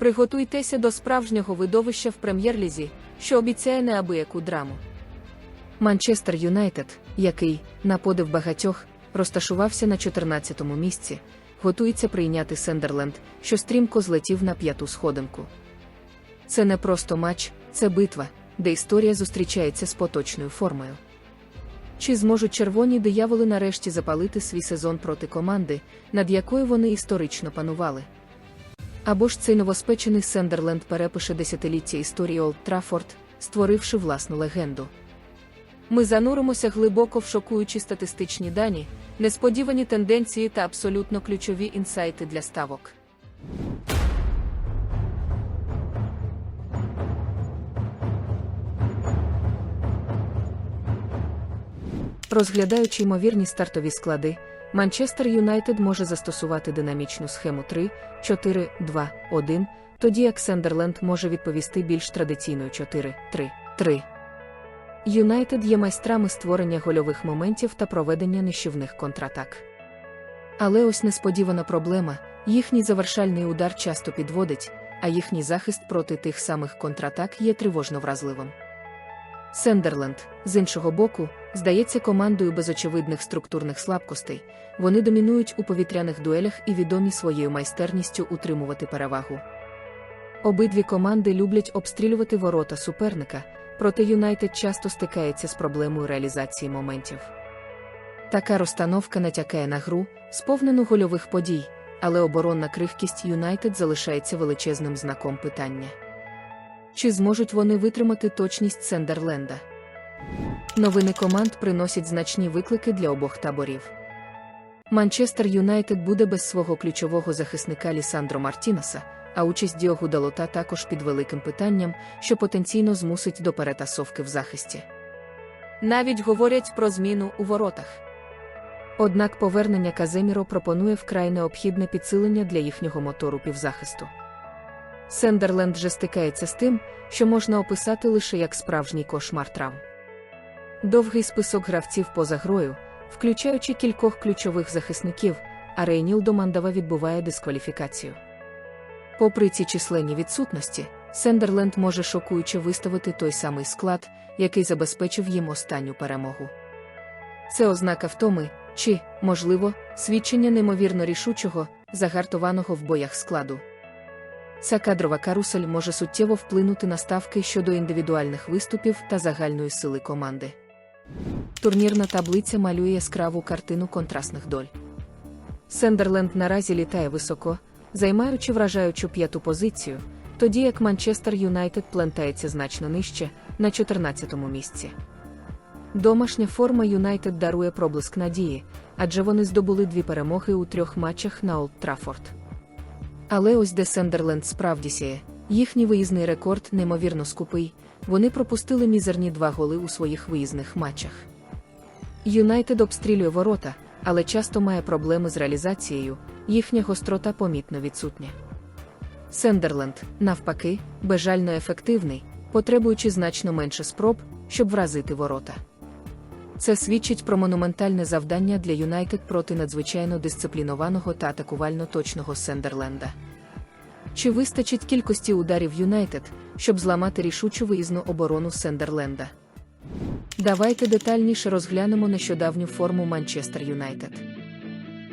Приготуйтеся до справжнього видовища в прем'єр-лізі, що обіцяє неабияку драму. Манчестер Юнайтед, який, на подив багатьох, розташувався на 14-му місці, готується прийняти Сендерленд, що стрімко злетів на п'яту сходинку. Це не просто матч, це битва, де історія зустрічається з поточною формою. Чи зможуть червоні дияволи нарешті запалити свій сезон проти команди, над якою вони історично панували? Або ж цей новоспечений Сендерленд перепише десятиліття історії Олд Траффорд, створивши власну легенду. Ми зануримося глибоко в шокуючі статистичні дані, несподівані тенденції та абсолютно ключові інсайти для ставок. Розглядаючи ймовірні стартові склади, Манчестер Юнайтед може застосувати динамічну схему 3, 4, 2, 1, тоді як Сендерленд може відповісти більш традиційною 4, 3, 3. Юнайтед є майстрами створення гольових моментів та проведення нищівних контратак. Але ось несподівана проблема: їхній завершальний удар часто підводить, а їхній захист проти тих самих контратак є тривожно вразливим. Сендерленд, з іншого боку, здається командою без очевидних структурних слабкостей. Вони домінують у повітряних дуелях і відомі своєю майстерністю утримувати перевагу. Обидві команди люблять обстрілювати ворота суперника, проте Юнайтед часто стикається з проблемою реалізації моментів. Така розстановка натякає на гру, сповнену гольових подій, але оборонна крихкість Юнайтед залишається величезним знаком питання. Чи зможуть вони витримати точність Сендерленда? Новини команд приносять значні виклики для обох таборів. Манчестер Юнайтед буде без свого ключового захисника Лісандро Мартінеса, а участь Діогу Далота також під великим питанням, що потенційно змусить до перетасовки в захисті. Навіть говорять про зміну у воротах. Однак повернення Каземіро пропонує вкрай необхідне підсилення для їхнього мотору півзахисту. Сендерленд же стикається з тим, що можна описати лише як справжній кошмар травм. Довгий список гравців поза грою, включаючи кількох ключових захисників, а Рейнілдо Мандава відбуває дискваліфікацію. Попри ці численні відсутності, Сендерленд може шокуюче виставити той самий склад, який забезпечив їм останню перемогу. Це ознака втоми, чи, можливо, свідчення неймовірно рішучого, загартованого в боях складу. Ця кадрова карусель може суттєво вплинути на ставки щодо індивідуальних виступів та загальної сили команди. Турнірна таблиця малює яскраву картину контрастних доль. Сендерленд наразі літає високо, займаючи вражаючу п'яту позицію, тоді як Манчестер Юнайтед плентається значно нижче, на 14-му місці. Домашня форма Юнайтед дарує проблиск надії, адже вони здобули дві перемоги у трьох матчах на Олд Траффорд. Але ось де Сендерленд справді сіє, їхній виїзний рекорд неймовірно скупий, вони пропустили мізерні два голи у своїх виїзних матчах. Юнайтед обстрілює ворота, але часто має проблеми з реалізацією, їхня гострота помітно відсутня. Сендерленд, навпаки, безжально ефективний, потребуючи значно менше спроб, щоб вразити ворота. Це свідчить про монументальне завдання для Юнайтед проти надзвичайно дисциплінованого та атакувально точного Сендерленда. Чи вистачить кількості ударів Юнайтед, щоб зламати рішучу виїзну оборону Сендерленда? Давайте детальніше розглянемо нещодавню форму Манчестер Юнайтед.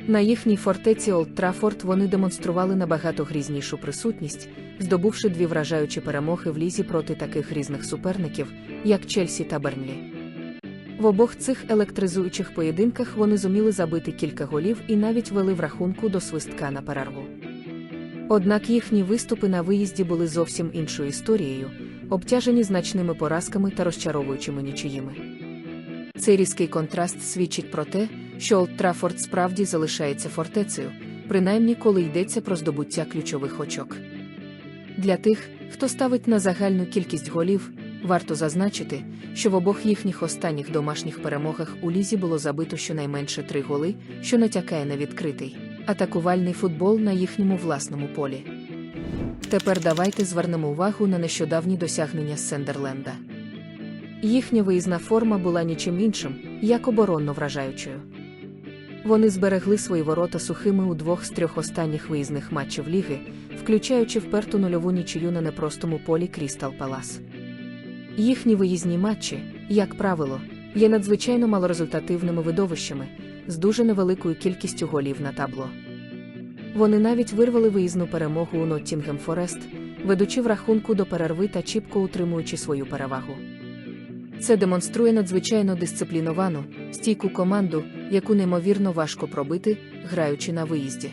На їхній фортеці Олд Траффорд вони демонстрували набагато грізнішу присутність, здобувши дві вражаючі перемоги в лізі проти таких різних суперників, як Чельсі та Бернлі. В обох цих електризуючих поєдинках вони зуміли забити кілька голів і навіть вели в рахунку до свистка на перерву. Однак їхні виступи на виїзді були зовсім іншою історією, обтяжені значними поразками та розчаровуючими нічиїми. Цей різкий контраст свідчить про те, що Олд Траффорд справді залишається фортецею, принаймні коли йдеться про здобуття ключових очок. Для тих, хто ставить на загальну кількість голів, варто зазначити, що в обох їхніх останніх домашніх перемогах у лізі було забито щонайменше три голи, що натякає на відкритий атакувальний футбол на їхньому власному полі. Тепер давайте звернемо увагу на нещодавні досягнення Сендерленда. Їхня виїзна форма була нічим іншим, як оборонно вражаючою. Вони зберегли свої ворота сухими у двох з трьох останніх виїзних матчів ліги, включаючи вперту нульову нічию на непростому полі Крістал Палас. Їхні виїзні матчі, як правило, є надзвичайно малорезультативними видовищами з дуже невеликою кількістю голів на табло. Вони навіть вирвали виїзну перемогу у Ноттінгем Форест, ведучи в рахунку до перерви та чіпко утримуючи свою перевагу. Це демонструє надзвичайно дисципліновану, стійку команду, яку неймовірно важко пробити, граючи на виїзді.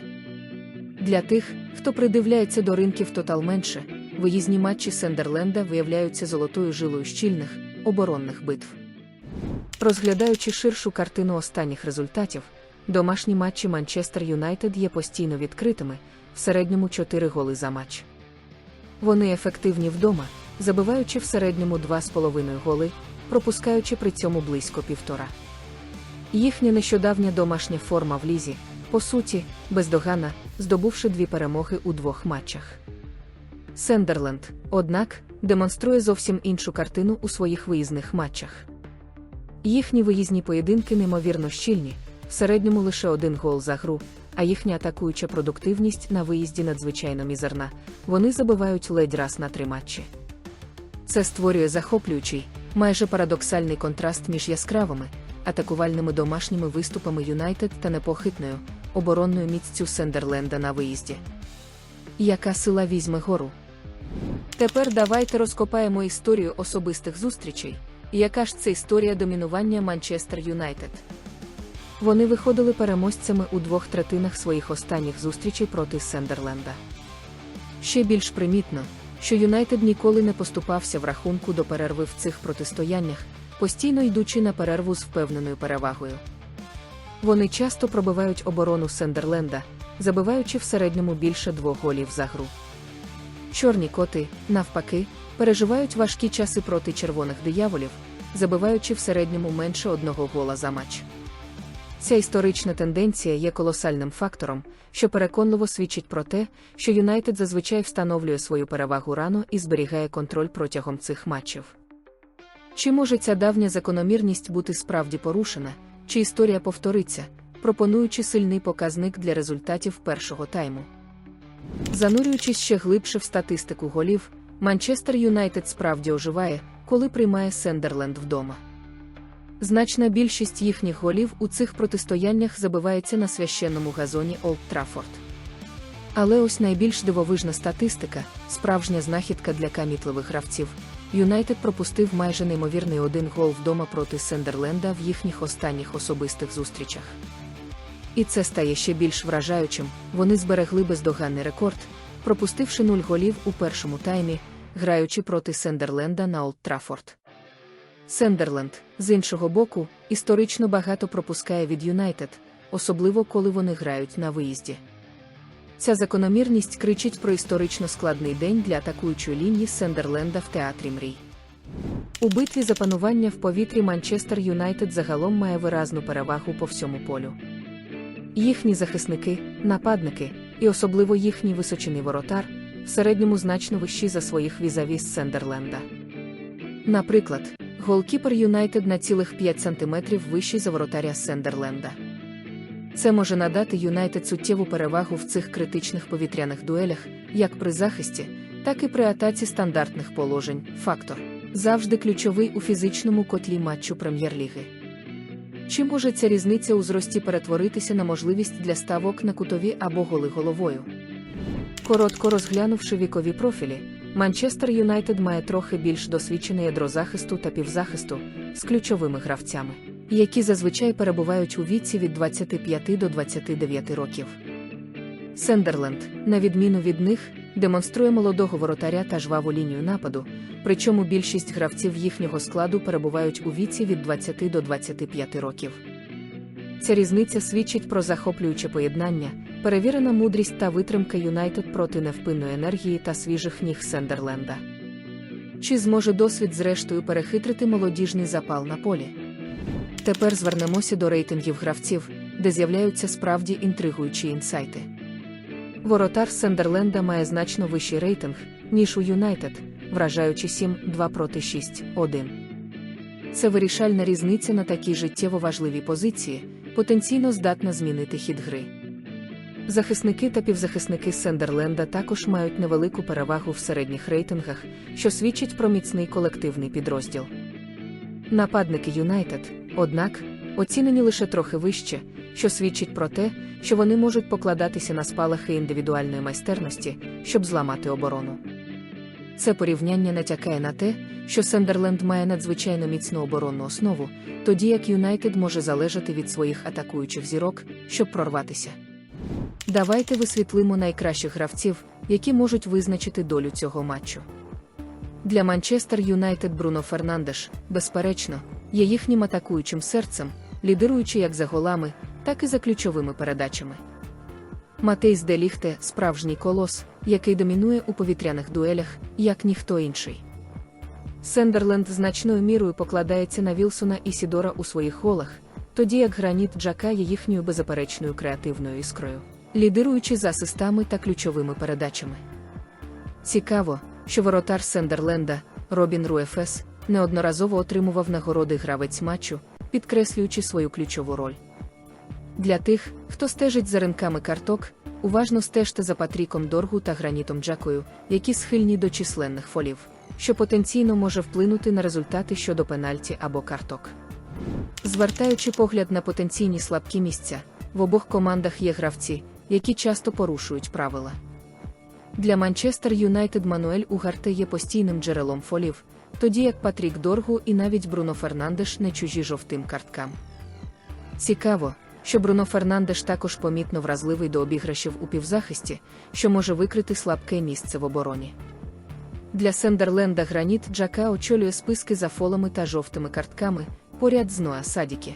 Для тих, хто придивляється до ринків тотал менше, виїзні матчі Сендерленда виявляються золотою жилою щільних, оборонних битв. Розглядаючи ширшу картину останніх результатів, домашні матчі Манчестер Юнайтед є постійно відкритими, в середньому 4 голи за матч. Вони ефективні вдома, забиваючи в середньому 2,5 голи, пропускаючи при цьому близько півтора. Їхня нещодавня домашня форма в лізі, по суті, бездоганна, здобувши дві перемоги у двох матчах. Сендерленд, однак, демонструє зовсім іншу картину у своїх виїзних матчах. Їхні виїзні поєдинки неймовірно щільні, в середньому лише один гол за гру, а їхня атакуюча продуктивність на виїзді надзвичайно мізерна, вони забивають ледь раз на три матчі. Це створює захоплюючий, майже парадоксальний контраст між яскравими, атакувальними домашніми виступами Юнайтед та непохитною, оборонною міццю Сендерленда на виїзді. Яка сила візьме гору? Тепер давайте розкопаємо історію особистих зустрічей. Яка ж це історія домінування Манчестер Юнайтед? Вони виходили переможцями у двох третинах своїх останніх зустрічей проти Сендерленда. Ще більш примітно, що Юнайтед ніколи не поступався в рахунку до перерви в цих протистояннях, постійно йдучи на перерву з впевненою перевагою. Вони часто пробивають оборону Сендерленда, забиваючи в середньому більше двох голів за гру. Чорні коти, навпаки, переживають важкі часи проти червоних дияволів, забиваючи в середньому менше одного гола за матч. Ця історична тенденція є колосальним фактором, що переконливо свідчить про те, що Юнайтед зазвичай встановлює свою перевагу рано і зберігає контроль протягом цих матчів. Чи може ця давня закономірність бути справді порушена, чи історія повториться, пропонуючи сильний показник для результатів першого тайму? Занурюючись ще глибше в статистику голів, Манчестер Юнайтед справді оживає, коли приймає Сендерленд вдома. Значна більшість їхніх голів у цих протистояннях забивається на священному газоні Олд Траффорд. Але ось найбільш дивовижна статистика, справжня знахідка для камітливих гравців. Юнайтед пропустив майже неймовірний один гол вдома проти Сендерленда в їхніх останніх особистих зустрічах. І це стає ще більш вражаючим. Вони зберегли бездоганний рекорд, пропустивши нуль голів у першому таймі, граючи проти Сендерленда на Олд Траффорд. Сендерленд, з іншого боку, історично багато пропускає від Юнайтед, особливо коли вони грають на виїзді. Ця закономірність кричить про історично складний день для атакуючої лінії Сендерленда в театрі мрій. У битві за панування в повітрі Манчестер Юнайтед загалом має виразну перевагу по всьому полю. Їхні захисники, нападники, і особливо їхній височений воротар, в середньому значно вищі за своїх візаві з Сендерленда. Наприклад, голкіпер Юнайтед на цілих 5 см вищий за воротаря Сендерленда. Це може надати Юнайтед суттєву перевагу в цих критичних повітряних дуелях, як при захисті, так і при атаці стандартних положень. Фактор завжди ключовий у фізичному котлі матчу прем'єр-ліги. Чи може ця різниця у зрості перетворитися на можливість для ставок на кутові або голи головою? Коротко розглянувши вікові профілі, Манчестер Юнайтед має трохи більш досвідчене ядро захисту та півзахисту з ключовими гравцями, які зазвичай перебувають у віці від 25 до 29 років. Сендерленд, на відміну від них, демонструє молодого воротаря та жваву лінію нападу, причому більшість гравців їхнього складу перебувають у віці від 20 до 25 років. Ця різниця свідчить про захоплююче поєднання, перевірена мудрість та витримка Юнайтед проти невпинної енергії та свіжих ніг Сендерленда. Чи зможе досвід зрештою перехитрити молодіжний запал на полі? Тепер звернемося до рейтингів гравців, де з'являються справді інтригуючі інсайти. Воротар Сендерленда має значно вищий рейтинг, ніж у Юнайтед, вражаючи 7-2 проти 6-1. Це вирішальна різниця на такій життєво важливій позиції, потенційно здатна змінити хід гри. Захисники та півзахисники Сендерленда також мають невелику перевагу в середніх рейтингах, що свідчить про міцний колективний підрозділ. Нападники Юнайтед, однак, оцінені лише трохи вище, що свідчить про те, що вони можуть покладатися на спалахи індивідуальної майстерності, щоб зламати оборону. Це порівняння натякає на те, що Сендерленд має надзвичайно міцну оборонну основу, тоді як Юнайтед може залежати від своїх атакуючих зірок, щоб прорватися. Давайте висвітлимо найкращих гравців, які можуть визначити долю цього матчу. Для Манчестер Юнайтед Бруно Фернандеш, безперечно, є їхнім атакуючим серцем, лідируючи як за голами, так і за ключовими передачами. Матейс Деліхте справжній колос, який домінує у повітряних дуелях, як ніхто інший. Сендерленд значною мірою покладається на Вілсона і Сідора у своїх голах, тоді як граніт Джака є їхньою беззаперечною креативною іскрою, лідируючи за асистами та ключовими передачами. Цікаво, що воротар Сендерленда, Робін Руефес, неодноразово отримував нагороди гравець матчу, підкреслюючи свою ключову роль. Для тих, хто стежить за ринками карток, уважно стежте за Патріком Доргу та Гранітом Джакою, які схильні до численних фолів, що потенційно може вплинути на результати щодо пенальті або карток. Звертаючи погляд на потенційні слабкі місця, в обох командах є гравці, які часто порушують правила. Для Манчестер Юнайтед Мануель Угарте є постійним джерелом фолів, тоді як Патрік Доргу і навіть Бруно Фернандеш не чужі жовтим карткам. Цікаво, що Бруно Фернандеш також помітно вразливий до обіграшів у півзахисті, що може викрити слабке місце в обороні. Для Сендерленда Граніт Джака очолює списки за фолами та жовтими картками поряд з Ноа Садікі.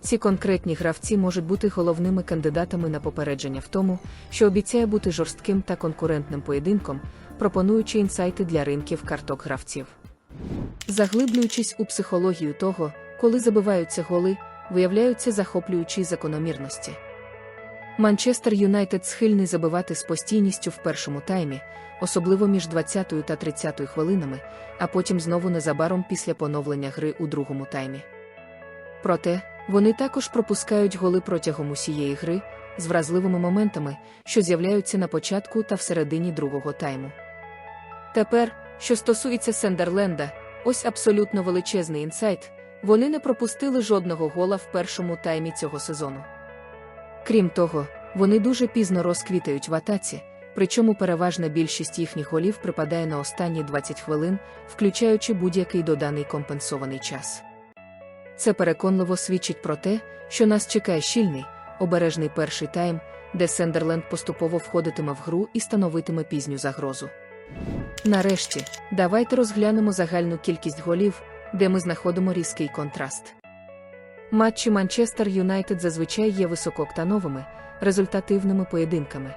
Ці конкретні гравці можуть бути головними кандидатами на попередження в тому, що обіцяє бути жорстким та конкурентним поєдинком, пропонуючи інсайти для ринків карток гравців. Заглиблюючись у психологію того, коли забиваються голи, виявляються захоплюючі закономірності. Манчестер Юнайтед схильний забивати з постійністю в першому таймі, особливо між 20 та 30 хвилинами, а потім знову незабаром після поновлення гри у другому таймі. Проте, вони також пропускають голи протягом усієї гри з вразливими моментами, що з'являються на початку та всередині другого тайму. Тепер, що стосується Сендерленда, ось абсолютно величезний інсайт. Вони не пропустили жодного гола в першому таймі цього сезону. Крім того, вони дуже пізно розквітають в атаці, причому переважна більшість їхніх голів припадає на останні 20 хвилин, включаючи будь-який доданий компенсований час. Це переконливо свідчить про те, що нас чекає щільний, обережний перший тайм, де Сендерленд поступово входитиме в гру і становитиме пізню загрозу. Нарешті, давайте розглянемо загальну кількість голів, де ми знаходимо різкий контраст. Матчі Манчестер Юнайтед зазвичай є високооктановими, результативними поєдинками.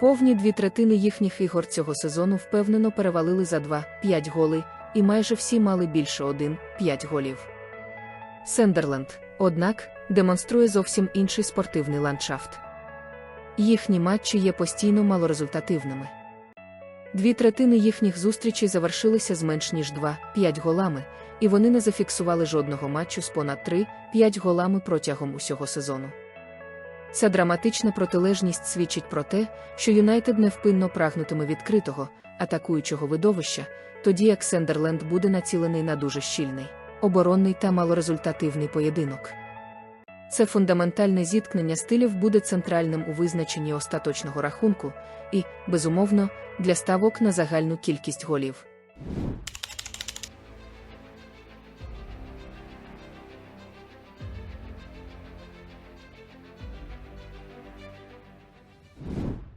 Повні дві третини їхніх ігор цього сезону впевнено перевалили за 2-5 голи, і майже всі мали більше 1-5 голів. Сендерленд, однак, демонструє зовсім інший спортивний ландшафт. Їхні матчі є постійно малорезультативними. Дві третини їхніх зустрічей завершилися з менш ніж 2-5 голами, і вони не зафіксували жодного матчу з понад 3-5 голами протягом усього сезону. Ця драматична протилежність свідчить про те, що Юнайтед невпинно прагнутиме відкритого, атакуючого видовища, тоді як Сендерленд буде націлений на дуже щільний, оборонний та малорезультативний поєдинок. Це фундаментальне зіткнення стилів буде центральним у визначенні остаточного рахунку і, безумовно, для ставок на загальну кількість голів.